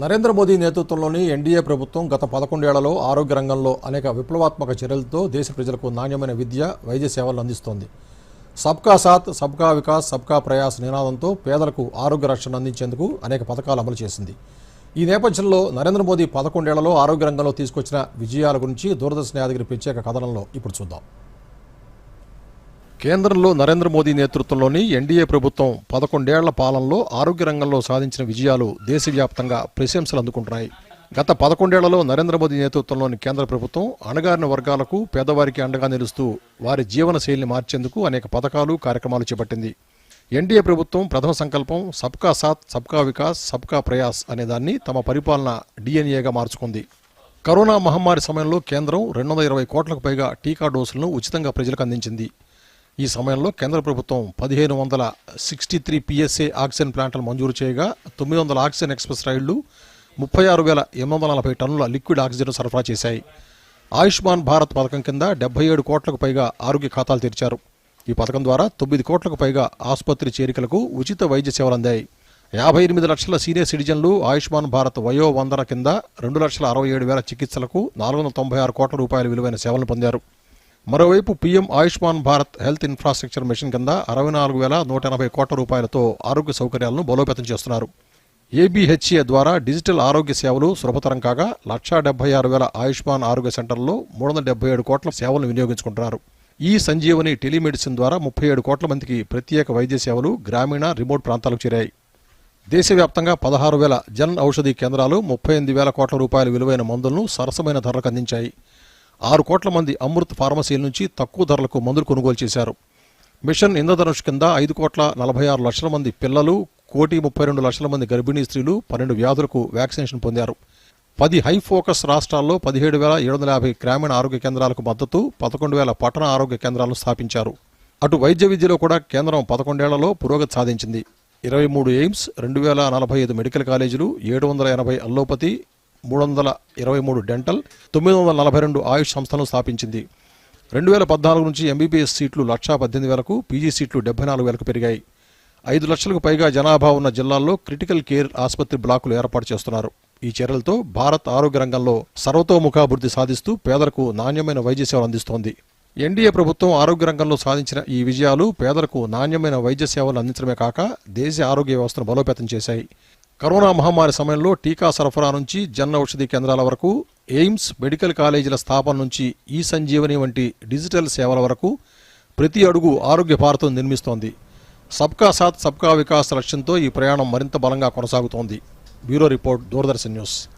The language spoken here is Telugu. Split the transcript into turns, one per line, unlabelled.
నరేంద్ర మోదీ నేతృత్వంలోని ఎన్డీఏ ప్రభుత్వం గత పదకొండేళ్ళలో ఆరోగ్య రంగంలో అనేక విప్లవాత్మక చర్యలతో దేశ ప్రజలకు నాణ్యమైన విద్య వైద్య సేవలు అందిస్తోంది. సబ్కా సాత్ సబ్కా వికాస్ సబ్కా ప్రయాస్ నినాదంతో పేదలకు ఆరోగ్య రక్షణ అందించేందుకు అనేక పథకాలు అమలు చేసింది. ఈ నేపథ్యంలో నరేంద్ర మోదీ పదకొండేళ్ళలో ఆరోగ్య రంగంలో తీసుకొచ్చిన విజయాల గురించి దూరదర్శన యాదగిరి ప్రత్యేక కథనంలో ఇప్పుడు చూద్దాం. కేంద్రంలో నరేంద్ర మోదీ నేతృత్వంలోని ఎన్డీఏ ప్రభుత్వం పదకొండేళ్ళ పాలనలో ఆరోగ్య రంగంలో సాధించిన విజయాలు దేశవ్యాప్తంగా ప్రశంసలు అందుకుంటున్నాయి. గత పదకొండేళ్ళలో నరేంద్ర మోదీ నేతృత్వంలోని కేంద్ర ప్రభుత్వం అణగారిన వర్గాలకు పేదవారికి అండగా నిలుస్తూ వారి జీవన శైలిని మార్చేందుకు అనేక పథకాలు కార్యక్రమాలు చేపట్టింది. ఎన్డీఏ ప్రభుత్వం ప్రథమ సంకల్పం సబ్కా సాత్ సబ్కా వికాస్ సబ్కా ప్రయాస్ అనే దాన్ని తమ పరిపాలన డిఎన్ఏగా మార్చుకుంది. కరోనా మహమ్మారి సమయంలో కేంద్రం రెండు వందల ఇరవై కోట్లకు పైగా టీకా డోసులను ఉచితంగా ప్రజలకు అందించింది. ఈ సమయంలో కేంద్ర ప్రభుత్వం పదిహేను వందల సిక్స్టీ త్రీ పిఎస్ఏ ఆక్సిజన్ ప్లాంట్లను మంజూరు చేయగా తొమ్మిది వందల ఆక్సిజన్ ఎక్స్ప్రెస్ రైళ్ళు ముప్పై ఆరు వేల ఎనిమిది వందల నలభై టన్నుల లిక్విడ్ ఆక్సిజన్ సరఫరా చేశాయి. ఆయుష్మాన్ భారత్ పథకం కింద డెబ్బై ఏడు కోట్లకు పైగా ఆరోగ్య ఖాతాలు తెరిచారు. ఈ పథకం ద్వారా తొమ్మిది కోట్లకు పైగా ఆసుపత్రి చేరికలకు ఉచిత వైద్య సేవలు అందాయి. యాభై ఎనిమిది లక్షల సీనియర్ సిటిజన్లు ఆయుష్మాన్ భారత్ వయో వందన కింద రెండు లక్షల అరవై ఏడు వేల చికిత్సలకు నాలుగు వందల తొంభై ఆరు కోట్ల రూపాయల విలువైన సేవలను పొందారు. మరోవైపు PM Ayushman Bharat health infrastructure mission కింద అరవై నాలుగు వేల నూట ఎనభై కోట్ల రూపాయలతో ఆరోగ్య సౌకర్యాలను బలోపేతం చేస్తున్నారు. ఏబీహెచ్ఏ ద్వారా డిజిటల్ ఆరోగ్య సేవలు సులభతరం కాగా లక్షా డెబ్బై ఆరు వేల ఆయుష్మాన్ ఆరోగ్య సెంటర్లలో మూడు వందల డెబ్బై ఏడు కోట్ల సేవలను వినియోగించుకుంటున్నారు. ఈ సంజీవని టెలిమెడిసిన్ ద్వారా ముప్పై ఏడు కోట్ల మందికి ప్రత్యేక వైద్య సేవలు గ్రామీణ రిమోట్ ప్రాంతాలకు చేరాయి. దేశవ్యాప్తంగా పదహారు వేల జన్ ఔషధి కేంద్రాలు ముప్పై ఎనిమిది వేల కోట్ల రూపాయల విలువైన మందులను సరసమైన ధరలకు అందించాయి. ఆరు కోట్ల మంది అమృత్ ఫార్మసీల నుంచి తక్కువ ధరలకు మందులు కొనుగోలు చేశారు. మిషన్ ఇంద్రధనుష్ కింద ఐదు కోట్ల నలభై ఆరు లక్షల మంది పిల్లలు కోటి ముప్పై రెండు లక్షల మంది గర్భిణీ స్త్రీలు పన్నెండు వ్యాధులకు వ్యాక్సినేషన్ పొందారు. పది హై ఫోకస్ రాష్ట్రాల్లో పదిహేడు వేల ఏడు వందల యాభై గ్రామీణ ఆరోగ్య కేంద్రాలకు మద్దతు పదకొండు వేల పట్టణ ఆరోగ్య కేంద్రాలను స్థాపించారు. అటు వైద్య విద్యలో కూడా కేంద్రం పదకొండేళ్ళలో పురోగతి సాధించింది. ఇరవై మూడు ఎయిమ్స్ రెండు వేల నలభై ఐదు మెడికల్ కాలేజీలు ఏడు వందల ఎనభై అల్లోపతి మూడు వందల ఇరవై మూడు డెంటల్ తొమ్మిది వందల నలభై రెండు ఆయుష్ సంస్థలను స్థాపించింది. రెండు వేల పద్నాలుగు నుంచి ఎంబీబీఎస్ సీట్లు లక్షా పద్దెనిమిది వేలకు పీజీ సీట్లు డెబ్బై నాలుగు వేలకు పెరిగాయి. ఐదు లక్షలకు పైగా జనాభా ఉన్న జిల్లాల్లో క్రిటికల్ కేర్ ఆసుపత్రి బ్లాకులు ఏర్పాటు చేస్తున్నారు. ఈ చర్యలతో భారత్ ఆరోగ్య రంగంలో సర్వతోముఖాభివృద్ధి సాధిస్తూ పేదలకు నాణ్యమైన వైద్య సేవలు అందిస్తోంది. ఎన్డీఏ ప్రభుత్వం ఆరోగ్య రంగంలో సాధించిన ఈ విజయాలు పేదలకు నాణ్యమైన వైద్య సేవలు అందించడమే కాక దేశ ఆరోగ్య వ్యవస్థను బలోపేతం చేశాయి. కరోనా మహమ్మారి సమయంలో టీకా సరఫరా నుంచి జన ఔషధి కేంద్రాల వరకు ఎయిమ్స్ మెడికల్ కాలేజీల స్థాపన నుంచి ఈ సంజీవని వంటి డిజిటల్ సేవల వరకు ప్రతి అడుగు ఆరోగ్య భారతం నిర్మిస్తోంది. సబ్కా సాత్ సబ్కా వికాస్ లక్ష్యంతో ఈ ప్రయాణం మరింత బలంగా కొనసాగుతోంది. Bureau report Doordarshan news.